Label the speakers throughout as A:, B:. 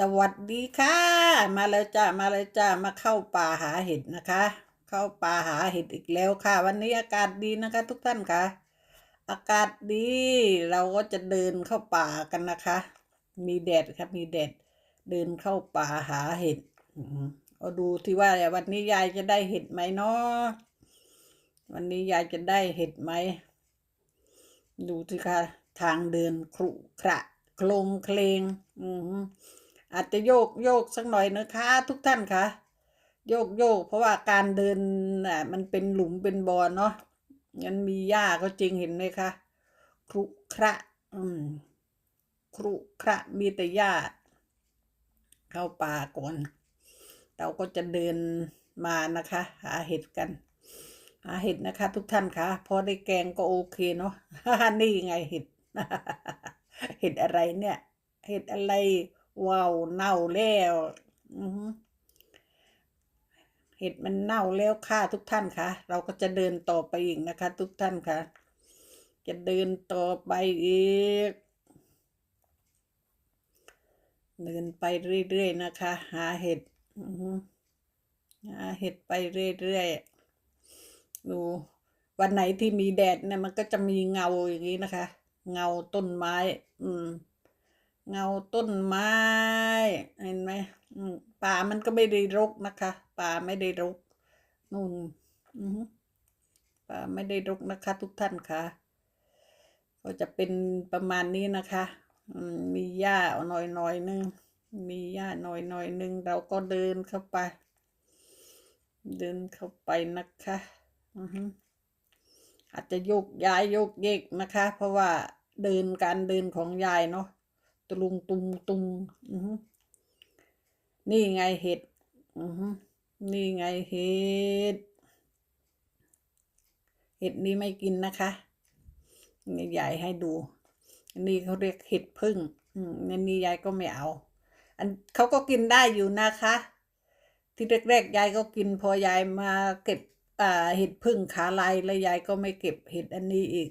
A: สวัสดีค่ะ มาเลยจ้ามาเลยจ้ามาเข้าป่าหาเห็ดนะคะ เข้าป่าหาเห็ดอีกแล้วค่ะ วันนี้อากาศดีนะคะ ทุกท่านค่ะ อากาศดีเราก็จะเดินเข้าป่ากันนะคะ มีแดดครับมีแดดเดินเข้าป่าหาเห็ดเอาดูที่ว่าวันนี้ยายจะได้เห็ดไหมเนาะวันนี้ยายจะได้เห็ดไหมดูสิคะทางเดินครุขระโคลงเคลงอืม อาจจะโยกโยกสักหน่อยนะคะ ทุกท่านคะโยกโยกเพราะว่าการเดินอะมันเป็นหลุมเป็นบ่อเนาะงั้นมีหญ้าก็จริงเห็นไหมคะครุขระอืมครุขระมีแต่หญ้าเข้าป่าก่อน เราก็จะเดินมานะคะ หาเห็ดกัน หาเห็ดนะคะ ทุกท่านคะพอได้แกงก็โอเคเนาะนี่ไงเห็ด เห็ดอะไรเนี่ย เห็ดอะไร ว้าวเน่าแล้วเห็ดมันเน่าแล้วค่ะทุกท่านคะเราก็จะเดินต่อไปอีกนะคะ ทุกท่านคะจะเดินต่อไปอีก เดินไปเรื่อยๆนะคะ หาเห็ดหาเห็ดไปเรื่อยๆดูวันไหนที่มีแดดเนี่ยมันก็จะมีเงาอย่างนี้นะคะ เงาต้นไม้ อืม เงาต้นไม้ เห็นไหมป่ามันก็ไม่ได้รกนะคะ ป่าไม่ได้รกนู่นป่าไม่ได้รกนะคะ ทุกท่านค่ะ ก็จะเป็นประมาณนี้นะคะมีหญ้าหน่อยหน่อยนึงมีหญ้าหน่อยหน่อยนึงเราก็เดินเข้าไป เดินเข้าไปนะคะอือาจจะโยกย้ายโยกเยกนะคะ เพราะว่าเดินการเดินของยายเนาะ ตุงตุมตุมอือนี่ไงเห็ดอือนี่ไงเห็ด เห็ดนี้ไม่กินนะคะนี่ให้ดูอันนี้เขาเรียกเห็ดพึ่งอืมอันนี้ยายก็ไม่เอา อันเขาก็กินได้อยู่นะคะ ที่แรกๆยายก็กินพอยายมาเก็บอ่าเห็ดพึ่งขาลายแล้วยายก็ไม่เก็บเห็ดอันนี้อีก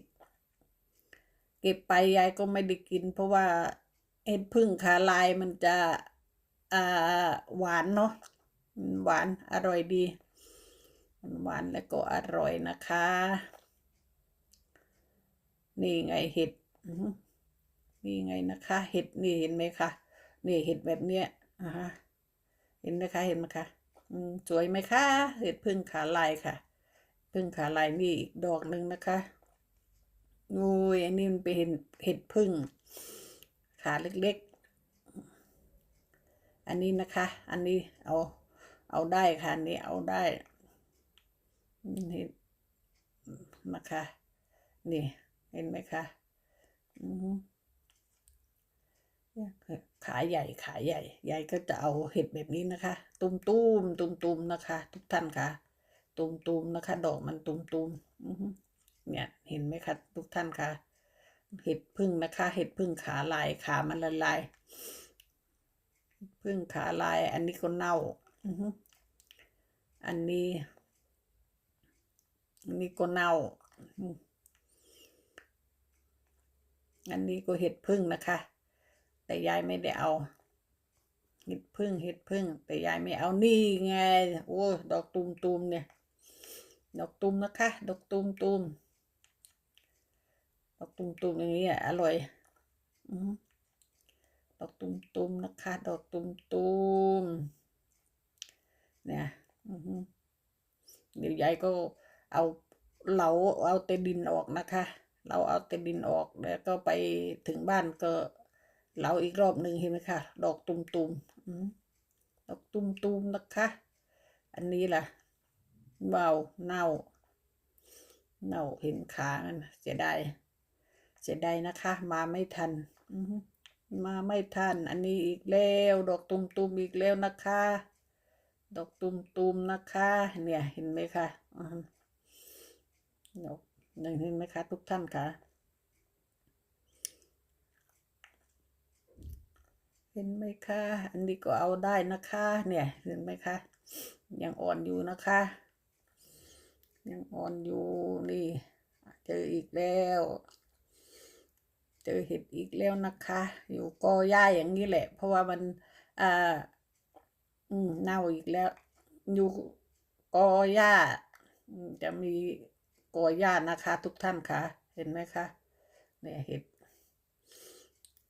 A: เก็บไปยายก็ไม่ได้กิน เพราะว่า เห็ดพึ่งขาลายมันจะหวานเนาะหวานอร่อยดีมันหวานแล้วก็อร่อยนะคะ นี่ไงเห็ดนี่ไงนะคะ เห็ดนี่เห็นไหมคะนี่เห็ดแบบเนี้ยอ่าฮะเห็นไหมคะเห็นไหมคะสวยไหมคะเห็ดพึ่งขาลายค่ะ พึ่งขาลายนี่อีกดอกหนึ่งนะคะงูยอันนี้มันเป็นเห็ดเห็ดพึ่ง ขาเล็กๆ อันนี้นะคะ อันนี้เอาเอาได้ค่ะอันนี้เอาได้ นี่นะคะ นี่เห็นไหมคะอือหือขาใหญ่ขาใหญ่ยายก็จะเอาเห็ดแบบนี้นะคะ ตุมตุมตุมตุมนะคะ ทุกท่านคะตุมตุมนะคะ ดอกมันตุมตุมอือหือเนี่ย เห็นไหมคะ ทุกท่านค่ะ เห็ดพึ่งนะคะ เห็ดพึ่งขาลายขามันละลาย พึ่งขาลาย อันนี้ก็เน่าอันนี้อันนี้ก็เน่า อันนี้ก็เห็ดพึ่งนะคะ แต่ยายไม่ได้เอาเห็ดพึ่งเห็ดพึ่ง แต่ยายไม่เอานี่ไง โอ้ ดอกตูมตูมเนี่ย ดอกตูมนะคะ ดอกตูมตูม ดอกตูมตูมอย่างนี้อะอร่อยอือดอกตูมตูมนะคะ ดอกตูมตูมเนี่ยเดี๋ยวยายก็เอาเหลาเอาแต่ดินออกนะคะ เราเอาแต่ดินออกแล้วก็ไปถึงบ้านก็เหลาอีกรอบหนึ่งเห็นไหมคะ ดอกตุมตุมอืมดอกตุมตุมนะคะ อันนี้ล่ะว้าเน่าเน่าเห็นขามันเสียดาย เสียดายนะคะ มาไม่ทันมาไม่ทัน อันนี้อีกแล้ว ดอกตุมตุมอีกแล้วนะคะ ดอกตุมตุมนะคะ เนี่ยเห็นไหมคะดอกหนึ่งเห็นไหมคะ ทุกท่านคะเห็นไหมคะอันนี้ก็เอาได้นะคะ เนี่ยเห็นไหมคะยังอ่อนอยู่นะคะ ยังอ่อนอยู่นี่ เจออีกแล้ว เจอเห็ดอีกแล้วนะคะ อยู่กอหญ้าอย่างนี้แหละ เพราะว่ามันอ่าอืมเน่าอีกแล้ว อยู่กอหญ้าจะมีกอหญ้านะคะ ทุกท่านคะเห็นไหมคะเนี่ยเห็ด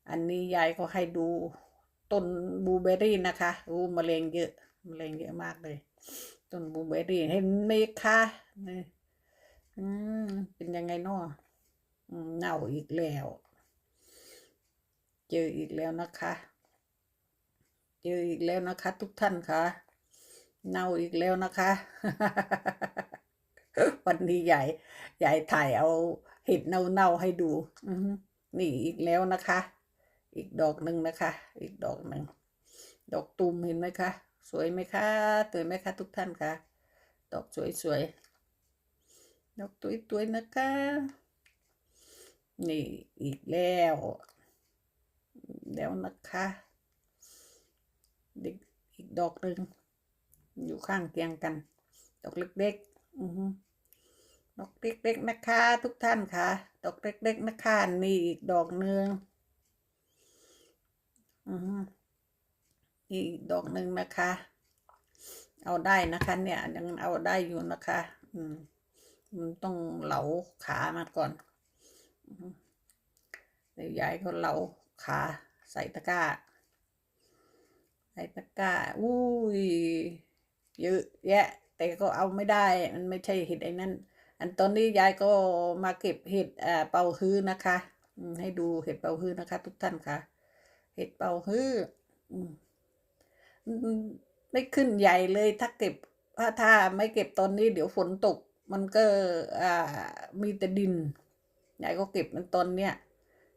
A: อันนี้ยายก็ให้ดูต้นบลูเบอรี่นะคะอู้มะเร็งเยอะมะเร็งเยอะมากเลยต้นบลูเบอรี่เห็นไหมคะนี่อืมเป็นยังไงนาะอืมเน่าอีกแล้ว เจออีกแล้วนะคะ เจออีกแล้วนะคะ ทุกท่านคะเน่าอีกแล้วนะคะ วันนี้ใหญ่ ใหญ่ถ่ายเอาเห็ดเน่าๆให้ดู อืนี่อีกแล้วนะคะ อีกดอกหนึ่งนะคะ อีกดอกหนึ่ง ดอกตูมเห็นไหมคะ สวยไหมคะสวยไหมคะ ทุกท่านคะ ดอกสวยๆ ดอกตัวยๆนะคะ นี่อีกแล้ว แล้วนะคะดอีกดอกหนึ่งอยู่ข้างเคียงกัน ดอกเล็กๆอือฮึดอกเล็กๆนะคะ ทุกท่านค่ะ ดอกเล็กๆนะคะนี่อีกดอกหนึ่งอือฮึอีกดอกหนึ่งนะคะ เอาได้นะคะ เนี่ยยังเอาได้อยู่นะคะ อืมมันต้องเหลาขามาก่อนเดี๋ยวยายเขาเหลาขา ใส่ตะกร้า ใส่ตะกร้า อุ้ย เยอะแยะ แต่ก็เอาไม่ได้ มันไม่ใช่เห็ดไอ้นั่น อันตอนนี้ยายก็มาเก็บเห็ดอ่าเป่าฮื้อนะคะ ให้ดูเห็ดเป่าฮื้อนะคะ ทุกท่านค่ะ เห็ดเป่าฮื้ออืมอืมไม่ขึ้นใหญ่เลยถ้าเก็บถ้าถ้าไม่เก็บตอนนี้เดี๋ยวฝนตก มันก็อ่ามีแต่ดินยายก็เก็บมันตอนเนี้ย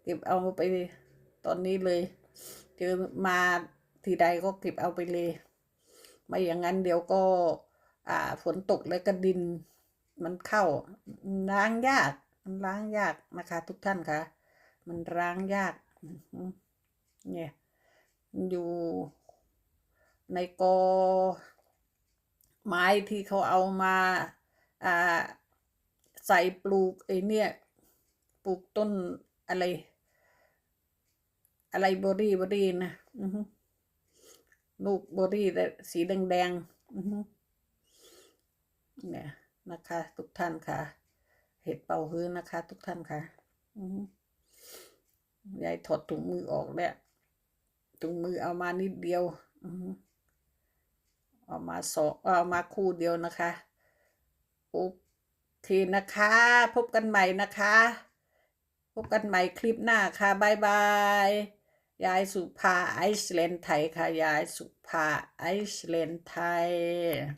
A: เก็บเอาไป ตอนนี้เลย เจอมาทีใดก็เก็บเอาไปเลย ไม่อย่างนั้นเดี๋ยวก็ อ่าฝนตกแล้วก็ดิน มันเข้าล้างยากมันล้างยากนะคะ ทุกท่านคะมันล้างยาก เนี่ยอยู่ในกอไม้ที่เขาเอามาอ่าใส่ปลูกไอ้เนี่ย ปลูกต้นอะไร อะไรเบอรี่เบอรี่นะลูกเบอรี่แต่สีแดงๆเนี่ยนะคะ ทุกท่านค่ะ เห็ดเป่าฮื้อนะคะ ทุกท่านค่ะยายถอดถุงมือออกแล้วถุงมือเอามานิดเดียวเอามาสองเอามาคู่เดียวนะคะโอเคนะคะ พบกันใหม่นะคะ พบกันใหม่คลิปหน้าค่ะบายบาย ยายสุภาไอซ์แลนด์ไทยค่ะ ยายสุภาไอซ์แลนด์ไทย